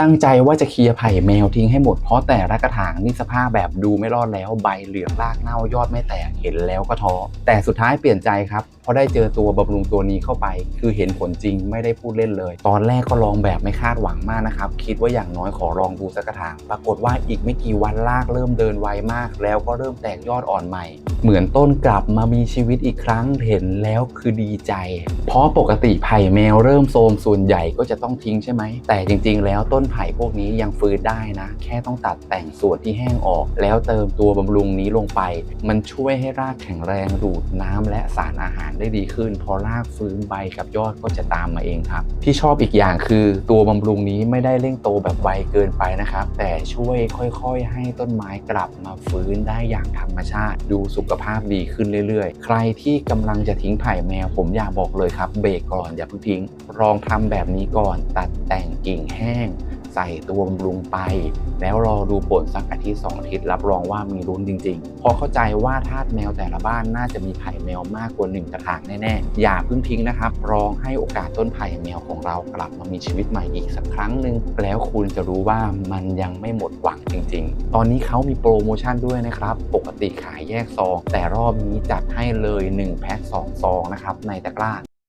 ตั้งใจว่าจะเคลียร์ไผ่แมวทิ้งให้หมดเพราะแต่ละกระถางนี่สภาพแบบดูไม่รอดแล้วใบเหลืองรากเน่ายอดไม่แตกเห็นแล้วก็ท้อแต่สุดท้ายเปลี่ยนใจครับ เพราะได้เจอตัวบำรุงตัวนี้เข้าไป คือเห็นผลจริงไม่ได้พูดเล่นเลย ตอนแรกก็ลองแบบไม่คาดหวังมากนะครับ คิดว่าอย่างน้อยขอลองดูสักกระถาง ปรากฏว่าอีกไม่กี่วันรากเริ่มเดินไวมาก แล้วก็เริ่มแตกยอดอ่อนใหม่ เหมือนต้นกลับมามีชีวิตอีกครั้งเห็นแล้วคือดีใจ เพราะปกติไผ่แมวเริ่มโทรมส่วนใหญ่ก็จะต้องทิ้งใช่ไหม แต่จริง ๆ แล้วต้นไผ่พวกนี้ยังฟื้นได้นะ แค่ต้องตัดแต่งส่วนที่แห้งออก แล้วเติมตัวบำรุงนี้ลงไป มันช่วยให้รากแข็งแรงดูดน้ำและสารอาหารได้ดีขึ้น พอรากฟื้นใบกับยอดก็จะตามมาเองครับ ที่ชอบอีกอย่างคือตัวบำรุงนี้ไม่ได้เร่งโตแบบไวเกินไปนะครับ แต่ช่วยค่อยๆ ให้ต้นไม้กลับมาฟื้นได้อย่างธรรมชาติ ดูสุขภาพดีขึ้นเรื่อยๆ ใครที่กำลังจะทิ้งไผ่แมวผมอยากบอกเลยครับเบรกก่อนอย่าเพิ่งทิ้งลองทำแบบนี้ก่อนตัดแต่งกิ่งแห้ง ใส่ตัวบำรุงไป แล้วรอดูผลสักอาทิตย์สองอาทิตย์รับรองว่ามีรุ้นจริงๆ พอเข้าใจว่าทาสแมวแต่ละบ้านน่าจะมีไผ่แมวมากกว่าหนึ่งกระถางแน่ๆ อย่าเพิ่งทิ้งนะครับลองให้โอกาสต้นไผ่แมวของเรากลับมามีชีวิตใหม่อีกสักครั้งหนึ่งแล้วคุณจะรู้ว่ามันยังไม่หมดหวังจริง ๆ ตอนนี้เขามีโปรโมชั่นด้วยนะครับ ปกติขายแยกซอง แต่รอบนี้จัดให้เลย1แพ็ค2ซองนะครับในตะกร้า